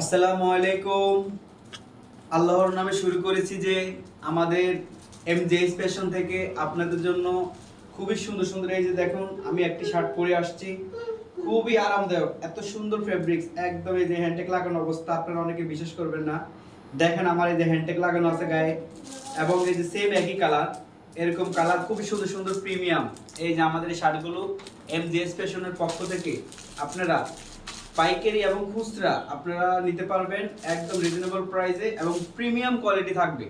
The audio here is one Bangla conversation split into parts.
আসসালামু আলাইকুম। আল্লাহর নামে শুরু করেছি যে আমাদের এম জে ফ্যাশন থেকে আপনাদের জন্য খুবই সুন্দর সুন্দর, এই যে দেখুন, আমি একটি শার্ট পরে আসছি। খুবই আরামদায়ক, এত সুন্দর ফেব্রিক্স একদম এই যে হ্যান্ডটেক লাগানো অবস্থা, আপনারা অনেকে বিশ্বাস করবেন না। দেখেন আমার এই যে হ্যান্ডটেক লাগানো আছে গায়ে, এবং এই যে সেম একই কালার এরকম কালার খুবই সুন্দর সুন্দর প্রিমিয়াম এই যে আমাদের এই শার্টগুলো এম জি ফ্যাশনের পক্ষ থেকে আপনারা পাইকারি এবং খুচরা আপনারা নিতে পারবেন একদম রিজনেবল প্রাইসে এবং প্রিমিয়াম কোয়ালিটি থাকবে।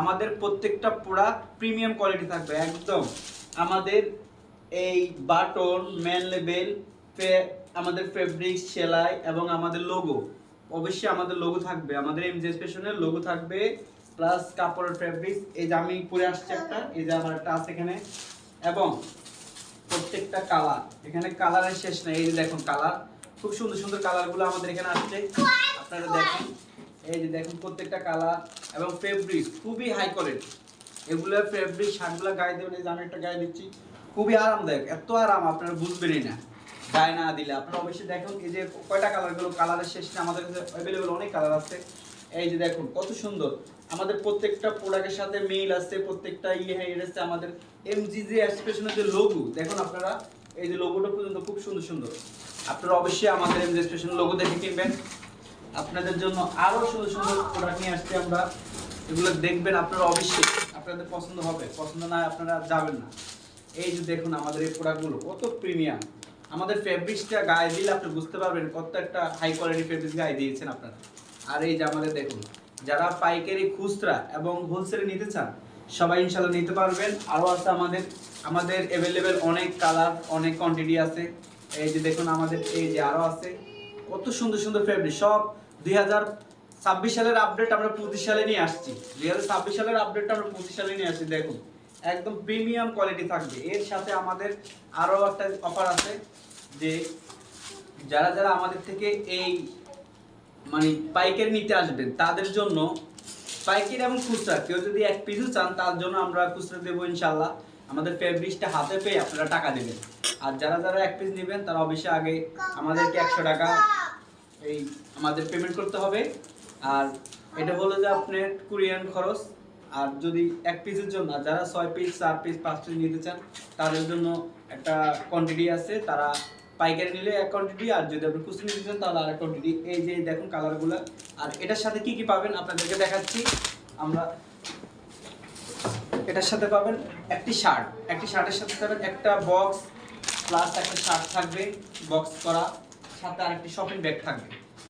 আমাদের প্রত্যেকটা প্রোডাক্ট প্রিমিয়াম কোয়ালিটি থাকবে, একদম। আমাদের এই বাটন ম্যান লেবেল আমাদের ফেব্রিক্স সেলাই এবং আমাদের লোগো অবশ্যই আমাদের লোগো থাকবে। আমাদের এম জে স্পেশনের লোগো থাকবে প্লাস কাপড়ের ফেব্রিক্স এই যে আমি পরে আসছি একটা, এই যে আমার একটা আছে এখানে। এবং প্রত্যেকটা কালার এখানে কালারের শেষ নেই, এই যে দেখুন কালার খুব সুন্দর সুন্দর কালারগুলো আমাদের এখানে আসছে। আপনারা দেখেন। এই যে দেখুন প্রত্যেকটা কালার এবং ফেব্রিক খুবই হাই কোয়ালিটি এগুলোর ফেব্রিক শার্টগুলো গায়ে দেবেন এই যে আমি একটা গায়ে দিচ্ছি। খুবই আরামদায়ক এত আরাম আপনারা বুঝবেনই না। গায়ে না দিলে। আপনারা অবশ্যই দেখুন এই যে কয়টা কালারগুলো কালারের শেষে আমাদের কাছে অ্যাভেলেবেল অনেক কালার আছে। এই যে দেখুন কত সুন্দর। আমাদের প্রত্যেকটা প্রোডাক্টের সাথে মেইল আছে প্রত্যেকটা ইয়ে হেড আছে আমাদের এমজিজি এক্সপ্রেশনের যে লোগো দেখুন আপনারা। এই যে লোগোটা পর্যন্ত খুব সুন্দর সুন্দর। আপনারা অবশ্যই আমাদের এমজি এক্সপ্রেশন লোগো দেখে কিনবেন। আপনাদের জন্য আরও সুন্দর সুন্দর প্রোডাক্ট নিয়ে আসছি আমরা। এগুলো দেখবেন আপনারা অবশ্যই। আপনাদের পছন্দ হবে। পছন্দ না আপনারা যাবেন না। এই যে দেখুন আমাদের এই প্রোডাক্টগুলো কত প্রিমিয়াম আমাদের ফেব্রিক্সটা গায়ে দিলে আপনি বুঝতে পারবেন কত একটা হাই কোয়ালিটি ফেব্রিক্স গায়ে দিয়েছেন আপনারা। আর এই যে আমাদের দেখুন, যারা পাইকারি খুচরা এবং হোলসেলে নিতে চান, সবাই ইনশাল্লাহ নিতে পারবেন। আরও আছে আমাদের আমাদের অ্যাভেলেবেল অনেক কালার অনেক কোয়ান্টিটি আছে। এই যে দেখুন আমাদের, এই যে আরও আছে। কত সুন্দর সুন্দর ফেব্রিক সব দুই হাজার ছাব্বিশ সালের আপডেট আমরা পঁচিশ সালে নিয়ে আসছি। দুই হাজার ছাব্বিশ সালের আপডেটটা আমরা পঁচিশ সালে নিয়ে আসছি, দেখুন। একদম প্রিমিয়াম কোয়ালিটি থাকবে। এর সাথে আমাদের আরও একটা অফার আছে যে যারা যারা আমাদের থেকে এই মানে পাইকারি নিতে আসবেন, তাদের জন্য পাইকারি এবং খুচরা, কেউ যদি এক পিসও চান, তার জন্য আমরা খুচরা দেবো ইনশাল্লাহ আমাদের ফেব্রিক্সটা হাতে পেয়ে আপনারা টাকা দেবেন। আর যারা যারা এক পিস নেবেন, তারা অবশ্যই আগে আমাদেরকে একশো টাকা এই আমাদের পেমেন্ট করতে হবে। আর এটা হলো যে আপনার কুরিয়ান খরচ। আর যদি এক পিসের জন্য, যারা ছয় পিস চার পিস পাঁচ পিস নিতে চান, তাদের জন্য একটা কোয়ান্টিটি আছে। তারা পাইকারি নিলে এক কোয়ান্টিটি আর যদি আপনি খুচরো নিতে চান তাহলে আর এক কোয়ান্টিটি এই যে দেখুন কালারগুলো আর এটার সাথে কি কি পাবেন আপনাদেরকে দেখাচ্ছি। আমরা এটার সাথে পাবেন একটি শার্ট একটি শার্টের সাথে পাবেন একটা বক্স প্লাস একটা শার্ট থাকবে বক্স করা। সাথে আরেকটি শপিং ব্যাগ থাকবে।